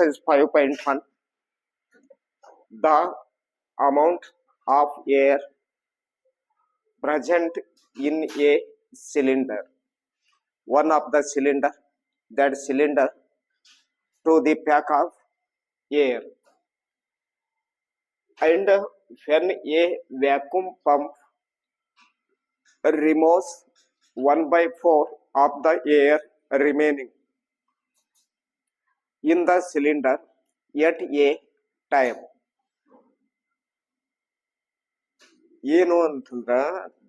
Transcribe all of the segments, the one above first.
exercise 5.1 the amount of air present in a cylinder. One of the cylinder that cylinder to the pack of air. And when a vacuum pump removes 1 by 4 of the air remaining in the cylinder at a time. ಏನು ಅಂತಂದ್ರ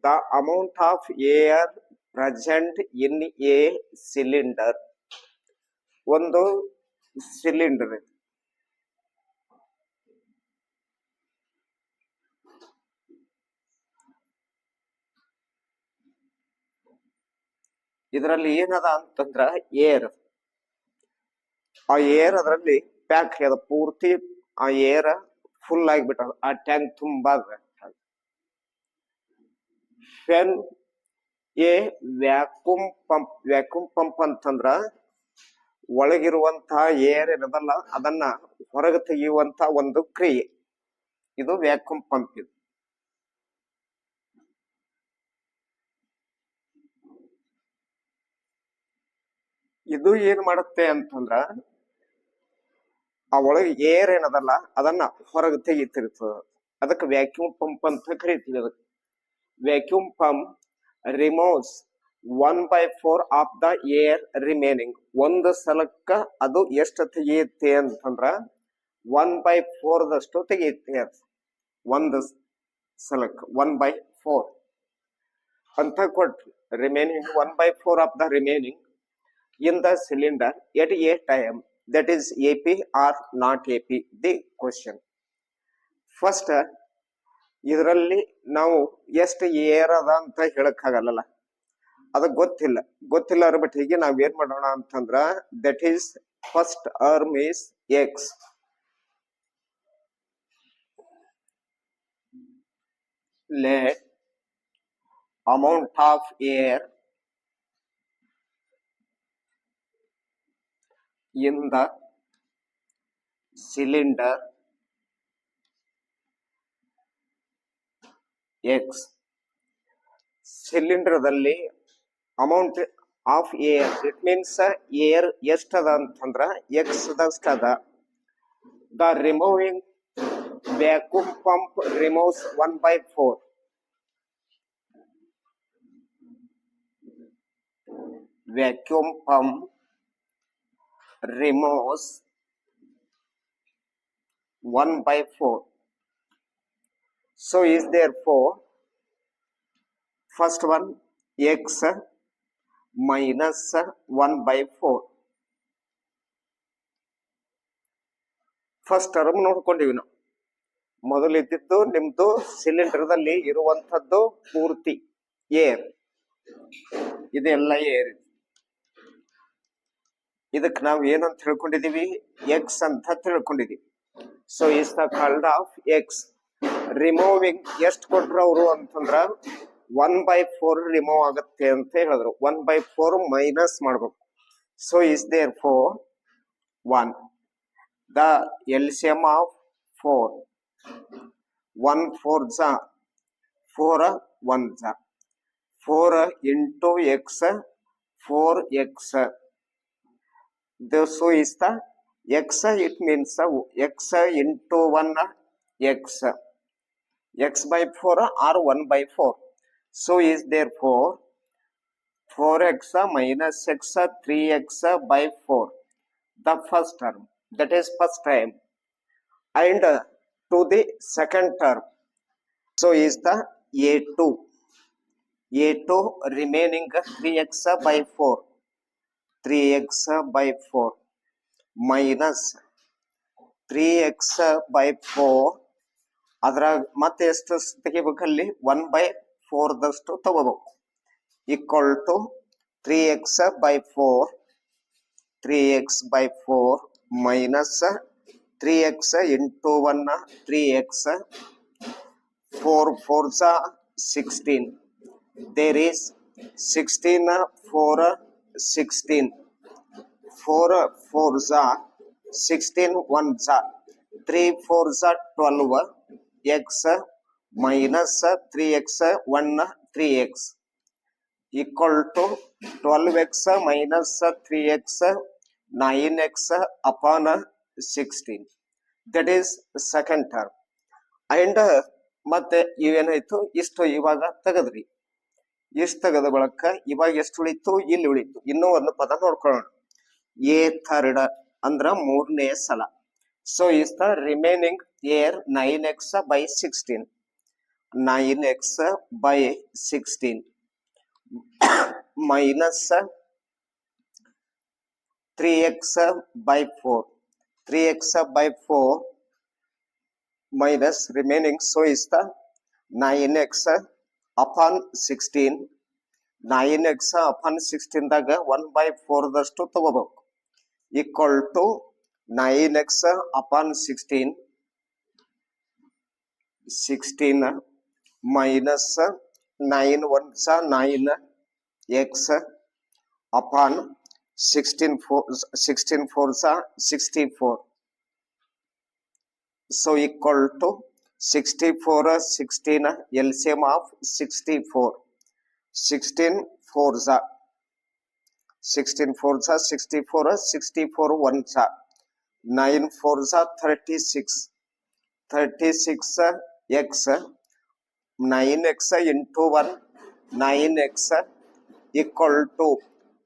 the amount of air present in a cylinder ಒಂದು cylinder ಇದರಲ್ಲಿ ಏನದ ಅಂತಂದ್ರ air ಆ air ಅದರಲ್ಲಿ pack ಆಗ್ಯದ ಪೂರ್ತಿ ಆ ಏರ್ ಫುಲ್ ಆಗಿಬಿಟ್ಟದ. ಆ ಟ್ಯಾಂಕ್ ತುಂಬಾ then a vacuum pump vacuum pump ಅಂತಂದ್ರ ಒಳಗಿರುವಂತಹ ಏರ್ ಏನದಲ್ಲ, ಅದನ್ನ ಹೊರಗೆ ತೆಗೆಯುವಂತ ಒಂದು ಕ್ರಿಯೆ. ಇದು ವ್ಯಾಕ್ಯೂಮ್ ಪಂಪ್ ಇದು. ಇದು ಏನ್ ಮಾಡುತ್ತೆ ಅಂತಂದ್ರ ಆ ಒಳಗೆ ಏರ್ ಏನದಲ್ಲ ಅದನ್ನ ಹೊರಗೆ ತೆಗಿತಿರ್ತದ ಅದಕ್ಕೆ ವ್ಯಾಕ್ಯೂಮ್ ಪಂಪ್ ಅಂತ ಕರಿತೀವಿ ಅದಕ್ಕೆ vacuum pump removes one by four of the air remaining ಒಂದು ಸಲಕ್ಕ ಅದು ಎಷ್ಟು ತೆಗೆಯುತ್ತೆ ಅಂತಂದ್ರ ಒನ್ ಬೈ ಫೋರ್ ದಷ್ಟು ತೆಗೆಯುತ್ತೆ ಅದು ಒಂದು ಸಲಕ್ ಒನ್ ಬೈ ಫೋರ್ ಅಂತ ಕೊಟ್ರಿ remaining one by four of the remaining in the cylinder at a time that is AP or not AP the question. First ಇದರಲ್ಲಿ ನಾವು ಎಷ್ಟು ಏರ್ ಅದ ಅಂತ ಹೇಳಕ್ ಆಗಲ್ಲ ಅದು ಗೊತ್ತಿಲ್ಲ. ಗೊತ್ತಿಲ್ಲ ಬಟ್ ಹೀಗೆ ನಾವ್ ಏನ್ ಮಾಡೋಣ ಅಂತಂದ್ರ that is first term is x let amount of air in the cylinder X ಸಿಲಿಂಡರ್ದಲ್ಲಿ amount of air it means air ಎಷ್ಟದ ಅಂತಂದ್ರ X ದಷ್ಟದ the removing vacuum pump removes one by four vacuum pump removes 1 by 4 So is therefore first one, x, minus 1 by 4. First term ನೋಡ್ಕೊಂಡಿವಿ ನಾವು. ಮೊದಲಿದ್ದಿದ್ದು ನಿಮ್ದು ಸಿಲಿಂಡರ್ದಲ್ಲಿ ಇರುವಂಥದ್ದು ಪೂರ್ತಿ air ಇದೆಲ್ಲ air ಇದಕ್ಕೆ ನಾವು ಏನಂತ ತಿಳ್ಕೊಂಡಿದೀವಿ ಎಕ್ಸ್ ಅಂತ ತಿಳ್ಕೊಂಡಿದೀವಿ so is the called of x removing ಎಷ್ಟು ಕೊಟ್ರು ಅವರು ಅಂತಂದ್ರ ಒನ್ ಬೈ ಫೋರ್ ರಿಮೂವ್ ಆಗುತ್ತೆ ಅಂತ ಹೇಳಿದ್ರು. ಒನ್ ಬೈ ಫೋರ್ ಮೈನಸ್ ಮಾಡ್ಬೇಕು. So is there four one the L C M of four one four ಜ ಫೋರ್ ಒನ್ ಜ four into x four x the so is the x it means x into 1 x. X by 4 or 1 by 4 so is therefore 4x minus x 3x by 4 the first term that is first time. And to the second term so is the a2 a2 remaining 3x by 4 3x by 4 minus 3x by 4 ಅದ್ರಾಗ ಮತ್ತೆ ಎಷ್ಟು ತೆಗಿಬೇಕು ಅಲ್ಲಿ one by ಫೋರ್ದಷ್ಟು ತಗೋಬೇಕು. Equal to three x by four three x by four minus three x into one three x four four sixteen there is sixteen four sixteen four four ಝ sixteen one ಝ three four ಝ twelve X minus three X one three X equal to twelve X minus three X nine X upon sixteen that is second term and ಮತ್ತೆ ಇವೇನಾಯ್ತು ಇಷ್ಟು ಇವಾಗ ತೆಗದ್ರಿ ಇಷ್ಟು ತೆಗೆದ ಬಳಕ? ಇವಾಗ ಎಷ್ಟು ಉಳಿತು? ಇಲ್ಲಿ ಉಳಿತು. ಇನ್ನೂ ಒಂದು ಪದ ನೋಡ್ಕೊಳ್ಳೋಣ. ಎ ಥರ್ಡ್ ಅಂದ್ರ ಮೂರನೇ ಸಲ. So is the remaining air nine x by sixteen nine x by sixteen minus three x by four three x by four minus remaining so is the 9x upon 16 9x upon 16 ದಾಗ 1 by 4 ದಷ್ಟು ತಗೋಬೇಕು equal to 9x upon 16 16 minus 9 sixty four sixteen L C M of sixty four sixteen four സ sixteen four സ sixty four sixty four one सा nine four सा thirty six thirty six x nine x into one nine x equal to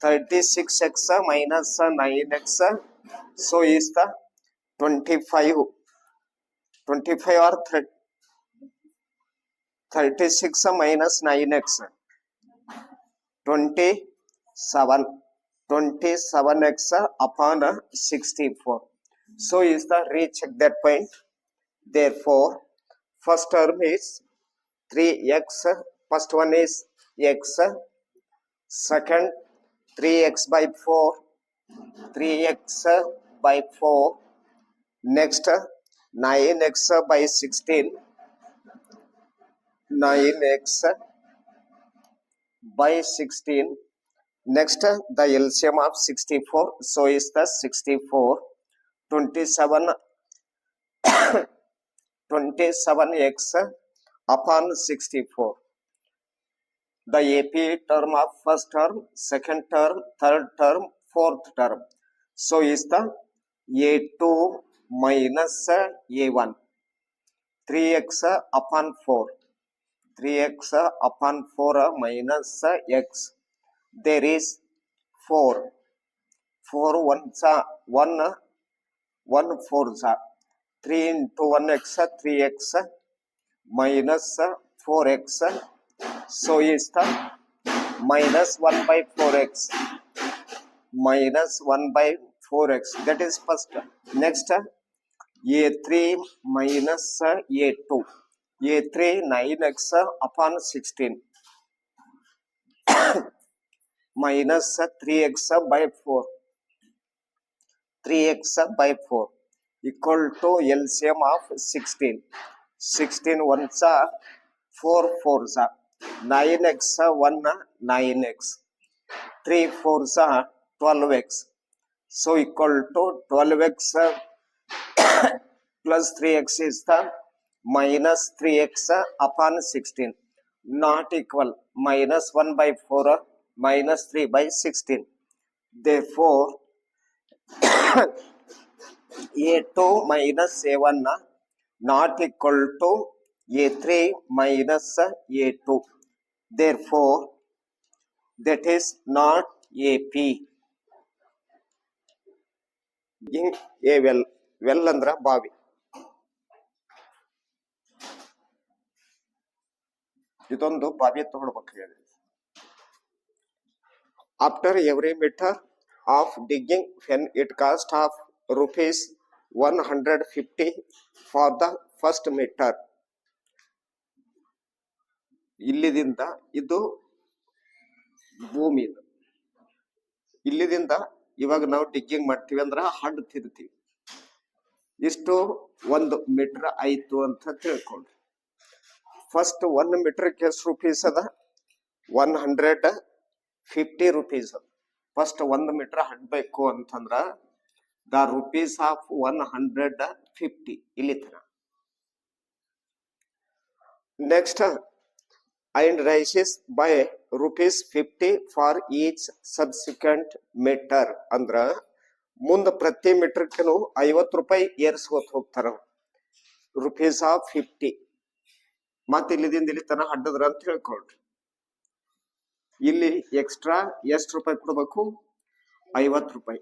thirty six x minus nine x so is the twenty five 25 or 30, 36 minus 9x 27 27x upon 64 so is the recheck that point? Therefore first term is 3x first one is x. Second 3x by 4 3x by 4 next 9x by 16 9x by 16 next the LCM of 64 so is the 64 27 27x upon 64 the AP term of first term second term third term fourth term so is the A2 minus A1 3x upon 4 3x upon 4 minus x. There is 4 4 ones are 1 1 fours are 3 into 1x 3x minus 4x so is the minus 1 by 4x minus 1 by 4x that is first. Next a3 minus a2 a3 9x upon 16 minus 3x by 4 3x by 4 equal to LCM of 16 16 ones are 4 fours are. 9x 1 9x 3 fours are 12x so equal to 12x plus 3x is the minus 3x upon 16 not equal minus 1 by 4 minus 3 by 16 therefore a2 minus a1 not equal to a3 minus a2 therefore that is not ap ಹಿಂಗ್ a well well ಅಂದ್ರ ಬಾವಿ. ಇದೊಂದು ಬಾವಿ ತಗೊಳ್ಬೇಕಾಗಿದೆ after every metre of digging then it cost of rupees one hundred fifty for the first metre ಇಲ್ಲಿದಿಂದ ಇದು ಭೂಮಿ. ಇಲ್ಲಿದಿಂದ ಇವಾಗ ನಾವು digging ಮಾಡ್ತೀವಿ ಅಂದ್ರ ಹಡ್ ತಿರ್ತೀವಿ ಇಷ್ಟು ಒಂದು ಮೀಟರ್ ಆಯ್ತು ಅಂತ ತಿಳ್ಕೊಂಡ್ರಿ. ಫಸ್ಟ್ ಒನ್ ಮೀಟರ್ಗೆ ಎಷ್ಟು ರುಪೀಸ್ ಅದ ಒನ್ ಹಂಡ್ರೆಡ್ ಫಿಫ್ಟಿ ರುಪೀಸ್ ಅದ. ಫಸ್ಟ್ ಒಂದು ಮೀಟರ್ ಹಡ್ಬೇಕು ಅಂತಂದ್ರ the rupees of one hundred fifty ಇಲ್ಲಿ ತನ. Next and raises by rupees fifty for each subsequent metre ಅಂದ್ರ ಮುಂದ ಪ್ರತಿ ಮೀಟರ್ಗೂ ಐವತ್ತು ರೂಪಾಯಿ ಏರ್ಸ್ಕೋತ ಹೋಗ್ತಾರ ರುಪೀಸ್ ಆಫ್ ಫಿಫ್ಟಿ ಮತ್ ಇಲ್ಲಿದಿಂದ ಇಲ್ಲಿ ತನ ಹಡ್ಡದ್ರ ಅಂತ ಹೇಳ್ಕೊಳ್ರಿ. ಇಲ್ಲಿ ಎಕ್ಸ್ಟ್ರಾ ಎಷ್ಟು ರೂಪಾಯಿ ಕೊಡಬೇಕು? ಐವತ್ತು ರೂಪಾಯಿ.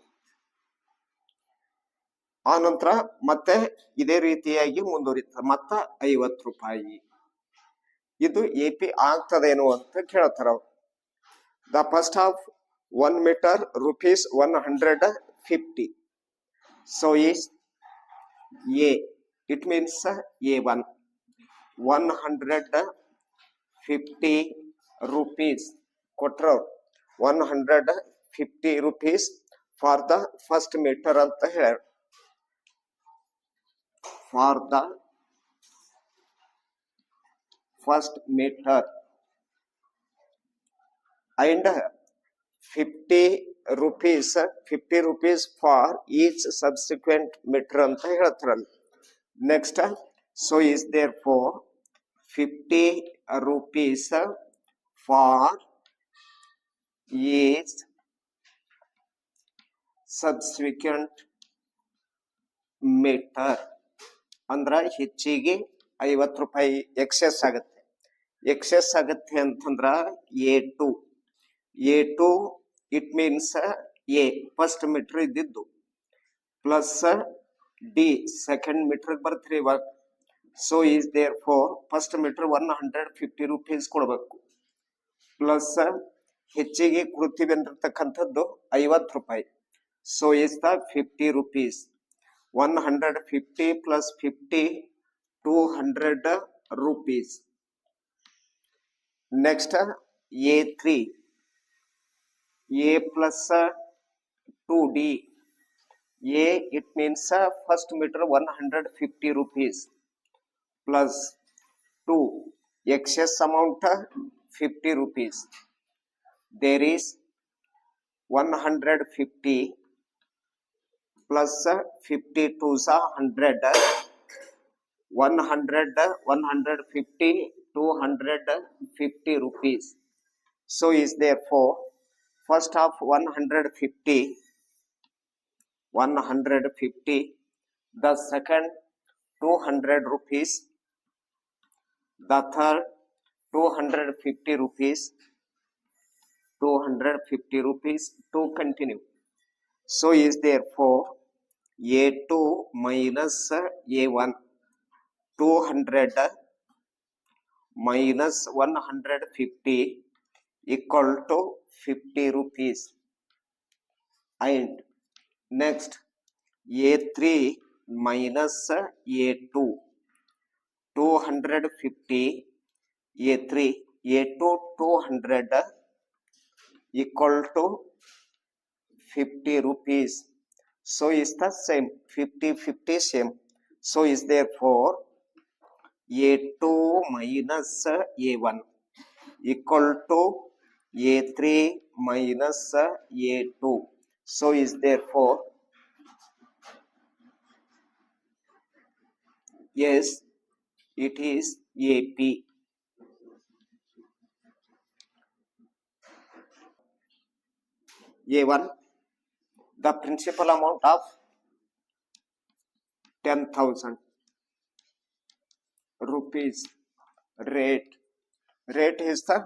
ಆ ನಂತರ ಮತ್ತೆ ಇದೇ ರೀತಿಯಾಗಿ ಮುಂದುವರಿತ ಮತ್ತ ಐವತ್ತು ರೂಪಾಯಿ. ಇದು ಎ ಪಿ ಆಗ್ತದೇನೋ ಅಂತ ಕೇಳ್ತಾರ the first half one metre rupees one hundred fifty so is a it means a one one hundred fifty rupees ಕೊಟ್ರು. One hundred fifty rupees for the first metre ಅಂತ ಹೇಳ for the first metre and fifty rupees fifty rupees for each subsequent metre ಅಂತ ಹೇಳ್ತಾರಲ್ಲ next so is there four fifty rupees for each subsequent metre ಅಂದ್ರ ಹೆಚ್ಚಿಗೆ ಐವತ್ತು ರೂಪಾಯಿ excess ಆಗುತ್ತೆ excess ಆಗತ್ತೆ ಅಂತಂದ್ರ a two. A two, it means a, first metre ಇದ್ದಿದ್ದು. ಪ್ಲಸ್ ಡಿ, ಸೆಕೆಂಡ್ ಮೀಟರ್ ಬರ್ತ್ರಿ ಇವಾಗ. So is there four first metre one hundred fifty rupees ಕೊಡ್ಬೇಕು. ಪ್ಲಸ್ ಹೆಚ್ಚಿಗೆ ಕೊಡ್ತೀವಿ ಅಂದಿರ್ತಕ್ಕಂಥದ್ದು ಐವತ್ತು ರೂಪಾಯಿ. So is the fifty rupees one hundred fifty plus fifty two hundred rupees Next, A3. A plus 2D. A, it means first meter 150 rupees plus 2. Excess amount 50 rupees. There is 150 plus 52 is 100. 100, 150 250 rupees. So is therefore first half 150 150 the second 200 rupees. The third 250 rupees. 250 rupees to continue. So is therefore a2 minus uh, a1 200 minus 150 equal to 50 rupees. And next A3 minus A2 250 A3 A2 200 equal to 50 rupees. So is the same 50 50 same. So is therefore a2 minus a1 equal to a3 minus a2 so is therefore yes it is ap a1 the principal amount of 10000 rupees rate rate is the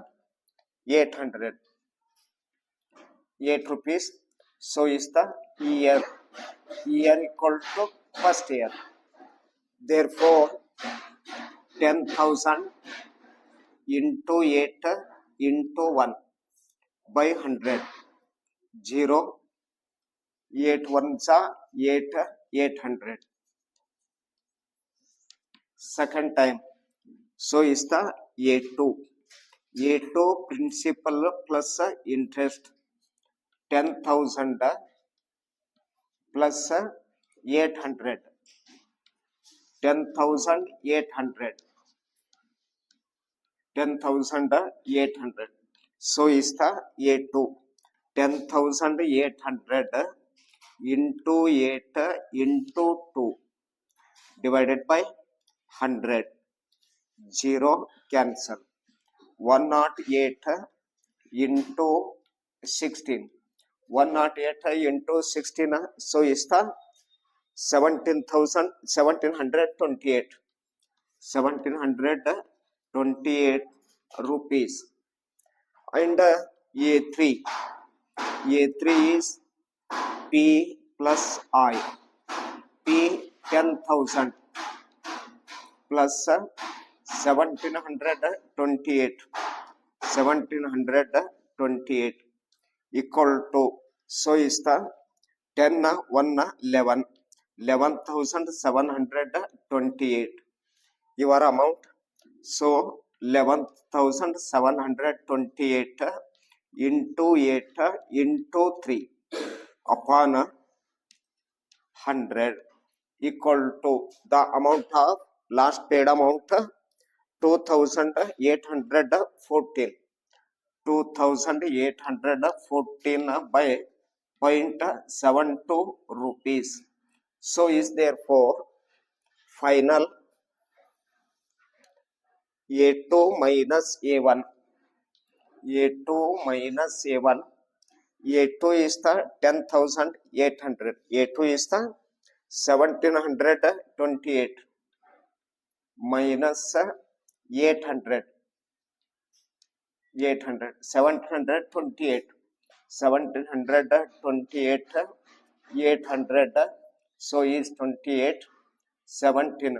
800 8 rupees so is the year year equal to first year therefore 10000 into 8 into 1 by 100 0 8 ones are 8 800 second time so is the a2 a2 principal plus interest 10000 plus 800 10800 10800 so is the a2 10800 into 8 into 2 divided by hundred zero cancel one nought eight into sixteen one nought eight into sixteen so इसका seventeen thousand seventeen hundred twenty eight seventeen hundred twenty eight rupees and ये three ये three is P plus I P ten thousand plus seventeen hundred twenty eight seventeen hundred twenty eight equal to so इसका ten one eleven eleven thousand seven hundred twenty eight your amount, so 11728 into 8 into 3 upon 100 equal to the amount of last paid amount uh, 2814 2814 by 0.72 rupees so is therefore final a2 minus a1 a2 minus a1 a2 is the 10800 a2 is the 1728 minus eight hundred eight hundred seven hundred twenty eight seven hundred twenty eight eight hundred so is twenty eight seventeen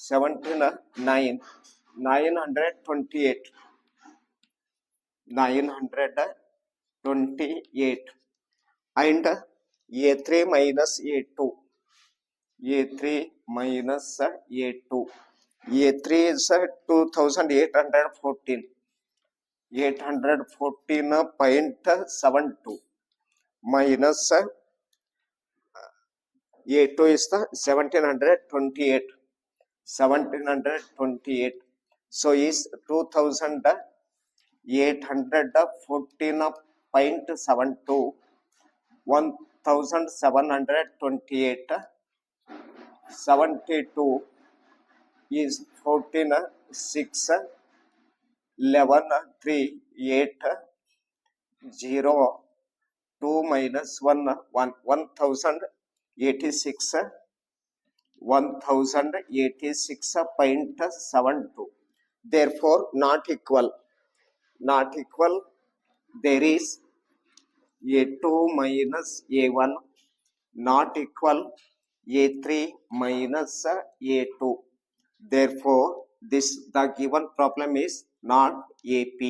seventeen nine nine hundred twenty eight nine hundred twenty eight and A three minus A two A three minus A two A three sir two thousand eight hundred fourteen. Eight hundred fourteen point seven two. Minus A two ఇస్తా seventeen hundred twenty eight. Seventeen hundred twenty eight. So is two thousand eight hundred fourteen point seven two. One thousand seven hundred twenty eight. Seventy two ये fourteen six eleven three eight zero two minus one one one thousand eighty six one thousand eighty six point seven two therefore not equal not equal there is A two minus A one not equal A three minus A two therefore this the given problem is not ap